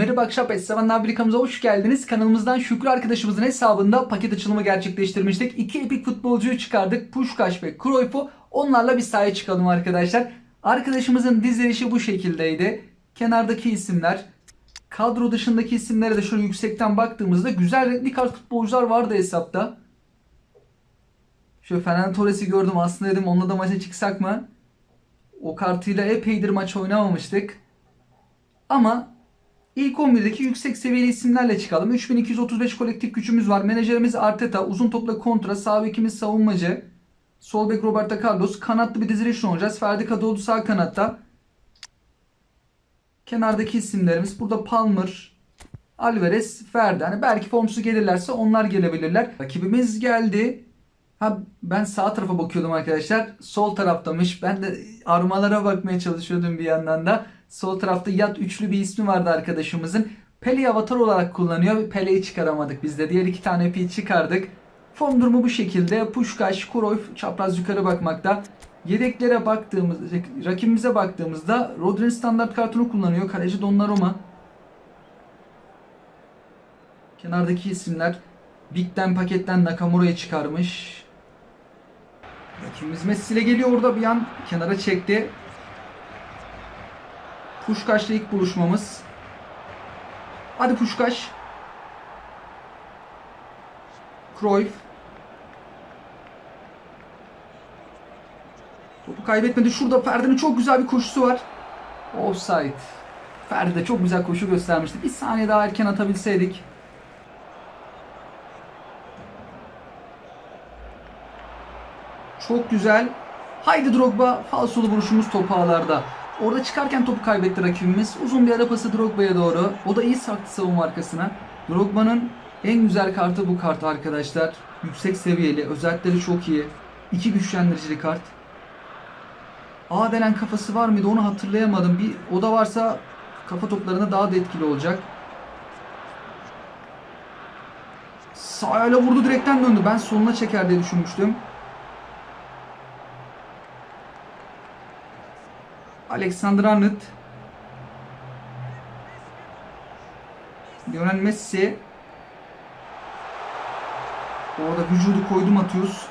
Merhaba Akşap Essevenler Birlikamıza hoş geldiniz. Kanalımızdan Şükrü arkadaşımızın hesabında paket açılımı gerçekleştirmiştik. İki epik futbolcuyu çıkardık. Puşkaş ve Cruyff'u. Onlarla bir sahaya çıkalım arkadaşlar. Arkadaşımızın dizilişi bu şekildeydi. Kenardaki isimler, kadro dışındaki isimlere de şöyle yüksekten baktığımızda güzel renkli kart futbolcular vardı hesapta. Şöyle Fernando Torres'i gördüm aslında dedim onunla da maça çıksak mı? O kartıyla epeydir maç oynamamıştık. Ama ilk 11'deki yüksek seviyeli isimlerle çıkalım. 3235 kolektif gücümüz var. Menajerimiz Arteta, uzun topla kontra, sağ bekimiz savunmacı. Sol bek Roberto Carlos, kanatlı bir diziliş olacağız. Ferdi Kadıoğlu sağ kanatta. Kenardaki isimlerimiz burada Palmer, Alvarez, Ferdi. Hani belki formsuz gelirlerse onlar gelebilirler. Rakibimiz geldi. Ha ben sağ tarafa bakıyordum arkadaşlar. Sol taraftamış. Ben de armalara bakmaya çalışıyordum bir yandan da. Sol tarafta yat üçlü bir ismi vardı arkadaşımızın. Pele'yi avatar olarak kullanıyor. Pele'yi çıkaramadık biz de. Diğer iki tane pi çıkardık. Form durumu bu şekilde. Puşkaş, Cruyff çapraz yukarı bakmakta. Yedeklere baktığımız, rakibimize baktığımızda Rodri'nin standart kartını kullanıyor. Kaleci Donnarumma. Kenardaki isimler Big'den paketten Nakamura'yı çıkarmış. Rakibimiz Messi ile geliyor orada bir an kenara çekti. Puşkaş'la ilk buluşmamız. Hadi Puşkaş. Cruyff. Topu kaybetmedi. Şurada Ferdi'nin çok güzel bir koşusu var. Offside. Ferdi de çok güzel koşu göstermişti. Bir saniye daha erken atabilseydik. Çok güzel. Haydi Drogba. Falsolu vuruşumuz topu ağlarda. Orada çıkarken topu kaybetti rakibimiz. Uzun bir ara pası Drogba'ya doğru. O da iyi saktı savunma arkasına. Drogba'nın en güzel kartı bu kart arkadaşlar. Yüksek seviyeli. Özellikleri çok iyi. İki güçlendiricili kart. A denen kafası var mıydı onu hatırlayamadım. Bir o da varsa kafa toplarında daha da etkili olacak. Sağıyla vurdu direkten döndü. Ben soluna çeker diye düşünmüştüm. Alexander Arnold. Lionel Messi. Orada vücudu koydum atıyoruz.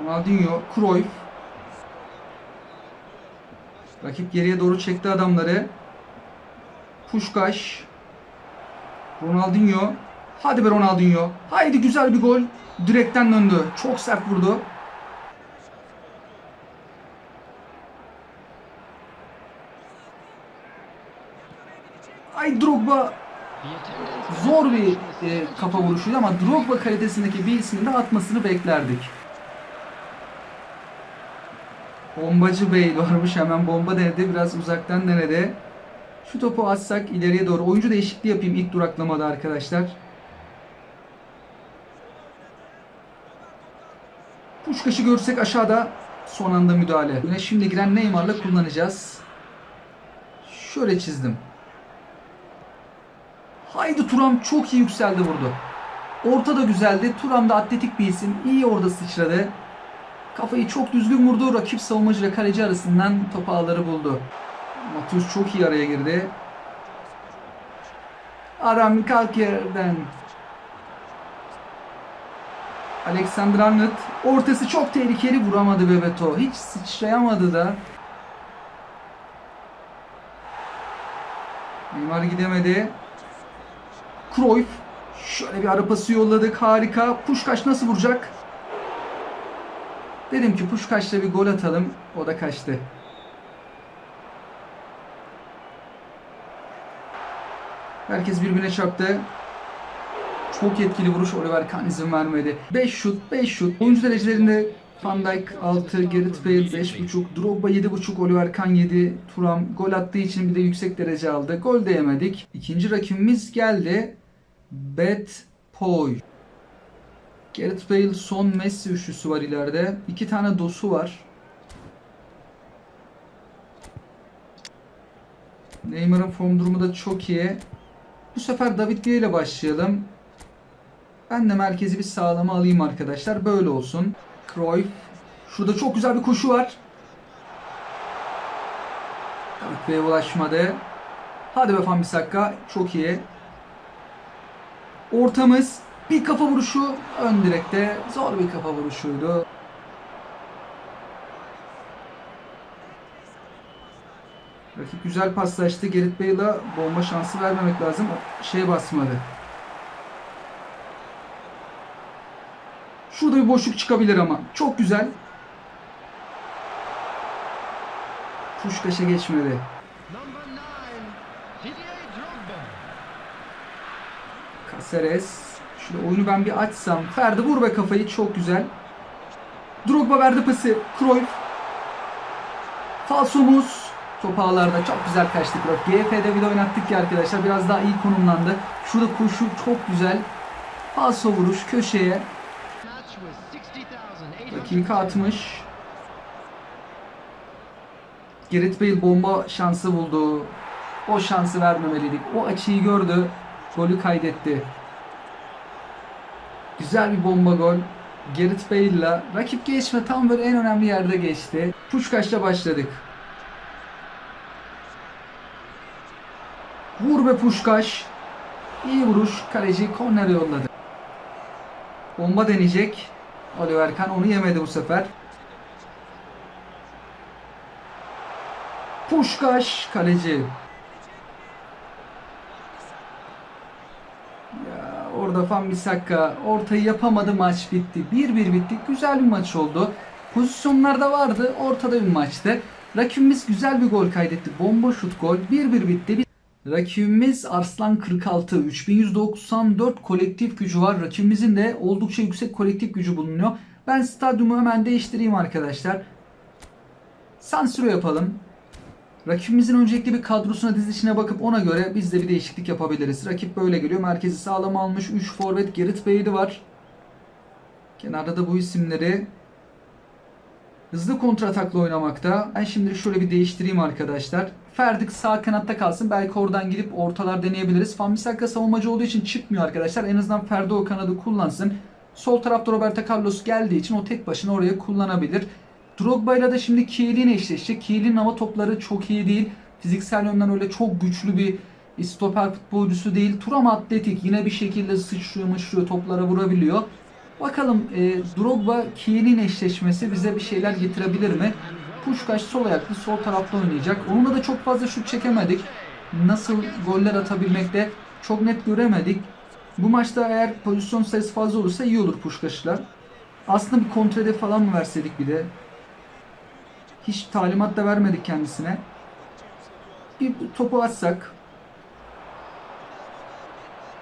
Ronaldinho, Cruyff. Rakip geriye doğru çekti adamları. Puşkaş. Ronaldinho. Hadi be Ronaldinho. Haydi güzel bir gol. Direkten döndü. Çok sert vurdu. Ay Drogba zor bir e, kafa vuruşuydu ama Drogba kalitesindeki bir ismin atmasını beklerdik. Bombacı Bey varmış hemen bomba denedi biraz uzaktan denedi. Şu topu atsak ileriye doğru. Oyuncu değişikliği yapayım ilk duraklamada arkadaşlar. Puşkaş'ı görsek aşağıda son anda müdahale. Yine şimdi giren Neymar'la kullanacağız. Şöyle çizdim. Haydi Turam çok iyi yükseldi vurdu. Orta da güzeldi. Turam da atletik bir isim. İyi orada sıçradı. Kafayı çok düzgün vurdu. Rakip savunmacı ile kaleci arasından top ağları buldu. Matius çok iyi araya girdi. Aram kalk yerden. Alexander Arnold. Ortası çok tehlikeli vuramadı Bebeto. Hiç sıçrayamadı da. Neymar gidemedi. Cruyff. Şöyle bir ara pası yolladık. Harika. Puşkaş nasıl vuracak? Dedim ki Puşkaş'la bir gol atalım. O da kaçtı. Herkes birbirine çarptı. Çok etkili vuruş Oliver Kahn izin vermedi. 5 şut, 5 şut. Oyuncu derecelerinde Van Dijk 6, Gareth Bale 5.5, Drogba 7.5, Oliver Kahn 7, Turam gol attığı için bir de yüksek derece aldı. Gol de yemedik. İkinci rakibimiz geldi. Bet Poy. Gareth Bale son Messi üçlüsü var ileride. İki tane dosu var. Neymar'ın form durumu da çok iyi. Bu sefer David Villa ile başlayalım. Ben de merkezi bir sağlama alayım arkadaşlar. Böyle olsun. Cruyff. Şurada çok güzel bir koşu var. Gareth Bey'e ulaşmadı. Hadi be Fan Bissaka. Çok iyi. Ortamız bir kafa vuruşu ön direkte. Zor bir kafa vuruşuydu. Rakip güzel paslaştı. Gerrit Bale'a bomba şansı vermemek lazım. Şey basmadı. Şurada bir boşluk çıkabilir ama. Çok güzel. Puşkaş'a geçmedi. Caceres. Şöyle oyunu ben bir açsam. Ferdi vur be kafayı. Çok güzel. Drogba verdi pası. Cruyff. Falsomuz. Top ağlarda çok güzel kaçtı Cruyff. GF'de bir de oynattık ya arkadaşlar. Biraz daha iyi konumlandı. Şurada koşu çok güzel. Falso vuruş köşeye. Match with 60,800. Dakika 60. Gerrit Bale bomba şansı buldu. O şansı vermemeliydik. O açıyı gördü. Golü kaydetti. Güzel bir bomba gol. Gerrit Bale'la rakip geçme tam böyle en önemli yerde geçti. Puşkaş'la başladık. Vur be Puşkaş. İyi vuruş. Kaleci kornere yolladı. Bomba deneyecek. Oliver Kahn onu yemedi bu sefer. Puşkaş kaleci. Ya orada Fan Bissaka ortayı yapamadı maç bitti. 1-1 bitti. Güzel bir maç oldu. Pozisyonlar da vardı. Ortada bir maçtı. Rakibimiz güzel bir gol kaydetti. Bomba şut gol. 1-1 bitti. Rakibimiz Arslan 46. 3194 kolektif gücü var. Rakibimizin de oldukça yüksek kolektif gücü bulunuyor. Ben stadyumu hemen değiştireyim arkadaşlar. Sansür yapalım. Rakibimizin öncelikli bir kadrosuna dizilişine bakıp ona göre biz de bir değişiklik yapabiliriz. Rakip böyle geliyor. Merkezi sağlam almış. 3 forvet Gerrit Bale'i var. Kenarda da bu isimleri hızlı kontratakla oynamakta. Ben şimdi şöyle bir değiştireyim arkadaşlar. Ferdik sağ kanatta kalsın. Belki oradan gidip ortalar deneyebiliriz. Fambisaka savunmacı olduğu için çıkmıyor arkadaşlar. En azından Ferdi o kanadı kullansın. Sol tarafta Roberto Carlos geldiği için o tek başına oraya kullanabilir. Drogba ile de şimdi Kiel'in eşleşecek. Kiel'in ama topları çok iyi değil. Fiziksel yönden öyle çok güçlü bir stoper futbolcusu değil. Turam atletik. Yine bir şekilde sıçrıyor mışrıyor toplara vurabiliyor. Bakalım e, Drogba Kiel'in eşleşmesi bize bir şeyler getirebilir mi? Puşkaş sol ayaklı sol tarafta oynayacak. Onunla da çok fazla şut çekemedik. Nasıl goller atabilmekte çok net göremedik. Bu maçta eğer pozisyon sayısı fazla olursa iyi olur Puşkaş'la. Aslında bir kontrede falan mı verseydik bir de. Hiç talimat da vermedik kendisine. Bir topu atsak.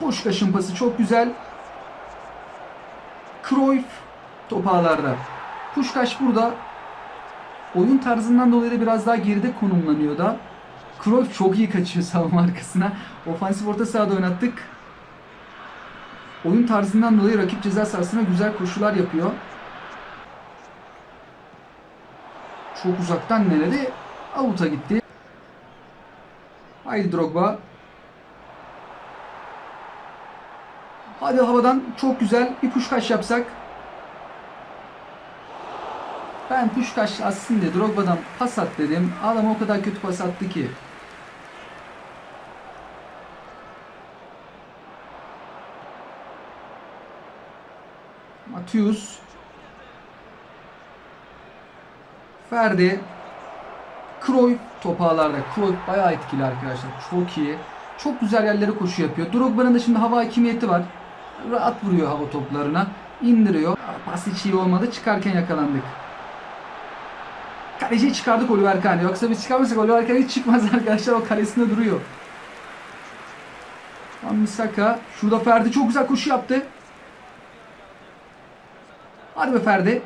Puşkaş'ın pası çok güzel. Cruyff top ağlarda. Puşkaş burada oyun tarzından dolayı da biraz daha geride konumlanıyor da. Cruyff çok iyi kaçıyor savunma arkasına. Ofansif orta sahada oynattık. Oyun tarzından dolayı rakip ceza sahasına güzel koşular yapıyor. Çok uzaktan denedi. Avuta gitti. Haydi Drogba. Hadi havadan çok güzel bir puşkaş yapsak. Ben puşkaş aslında Drogba'dan pas at dedim. Adam o kadar kötü pas attı ki. Matius. Ferdi. Cruyff top ağlarda. Cruyff bayağı etkili arkadaşlar. Çok iyi. Çok güzel yerlere koşu yapıyor. Drogba'nın da şimdi hava hakimiyeti var. Rahat vuruyor hava toplarına. indiriyor. Pas hiç iyi olmadı. Çıkarken yakalandık. Kaleciyi çıkardık Oliver Kahn. Yoksa biz çıkarmasak Oliver Kahn hiç çıkmaz arkadaşlar. O kalesinde duruyor. Misaka. Şurada Ferdi çok güzel koşu yaptı. Hadi be Ferdi.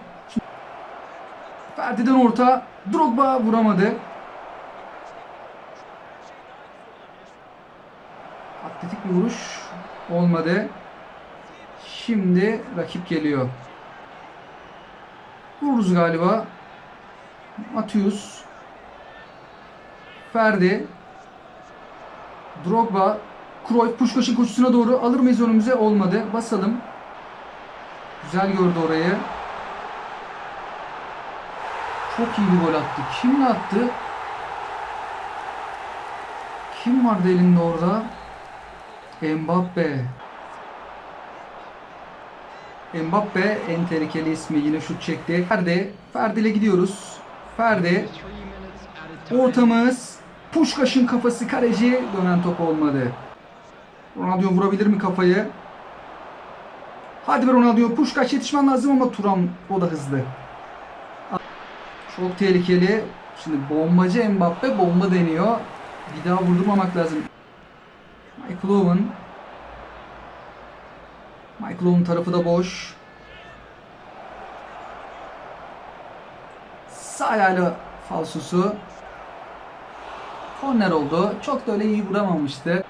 Şimdi Ferdi'den orta. Drogba vuramadı. Atletik bir vuruş olmadı. Şimdi rakip geliyor. Vururuz galiba. Matius. Ferdi. Drogba. Cruyff Puşkaş'ın koşusuna doğru alır mıyız önümüze? Olmadı. Basalım. Güzel gördü orayı. Çok iyi bir gol attı. Kimle attı? Kim vardı elinde orada? Mbappe. Mbappe en tehlikeli ismi yine şut çekti. Ferdi. Ferdi ile gidiyoruz. Ferdi. Ortamız. Puşkaş'ın kafası kaleci. Dönen top olmadı. Ronaldo vurabilir mi kafayı? Hadi be Ronaldo. Puşkaş yetişmen lazım ama Turan o da hızlı. Çok tehlikeli. Şimdi bombacı Mbappe bomba deniyor. Bir daha vurdurmamak lazım. Michael Owen. Michael Owen tarafı da boş. Sağ ayağıyla falsosu. Korner oldu. Çok da öyle iyi vuramamıştı.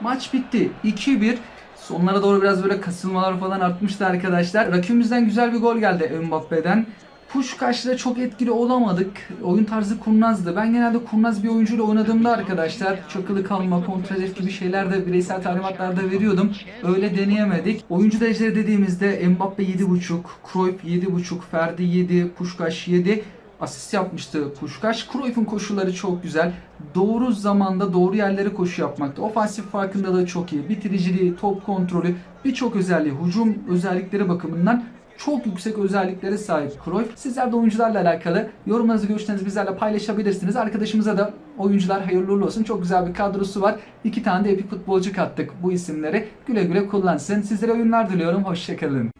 Maç bitti. 2-1. Sonlara doğru biraz böyle kasılmalar falan artmıştı arkadaşlar. Rakibimizden güzel bir gol geldi Mbappe'den. Puşkaş'la çok etkili olamadık. Oyun tarzı kurnazdı. Ben genelde kurnaz bir oyuncuyla oynadığımda arkadaşlar çakılı kalma, kontratif gibi şeyler de bireysel talimatlarda veriyordum. Öyle deneyemedik. Oyuncu dereceleri dediğimizde Mbappe 7.5, Cruyff 7.5, Ferdi 7, Puşkaş 7 asist yapmıştı Puşkaş. Cruyff'un koşuları çok güzel. Doğru zamanda doğru yerlere koşu yapmakta. Ofansif farkındalığı çok iyi. Bitiriciliği, top kontrolü, birçok özelliği, hücum özellikleri bakımından çok yüksek özelliklere sahip Cruyff. Sizler de oyuncularla alakalı yorumlarınızı, görüşlerinizi bizlerle paylaşabilirsiniz. Arkadaşımıza da oyuncular hayırlı olsun. Çok güzel bir kadrosu var. İki tane de epik futbolcu kattık bu isimleri. Güle güle kullansın. Sizlere oyunlar diliyorum. Hoşçakalın.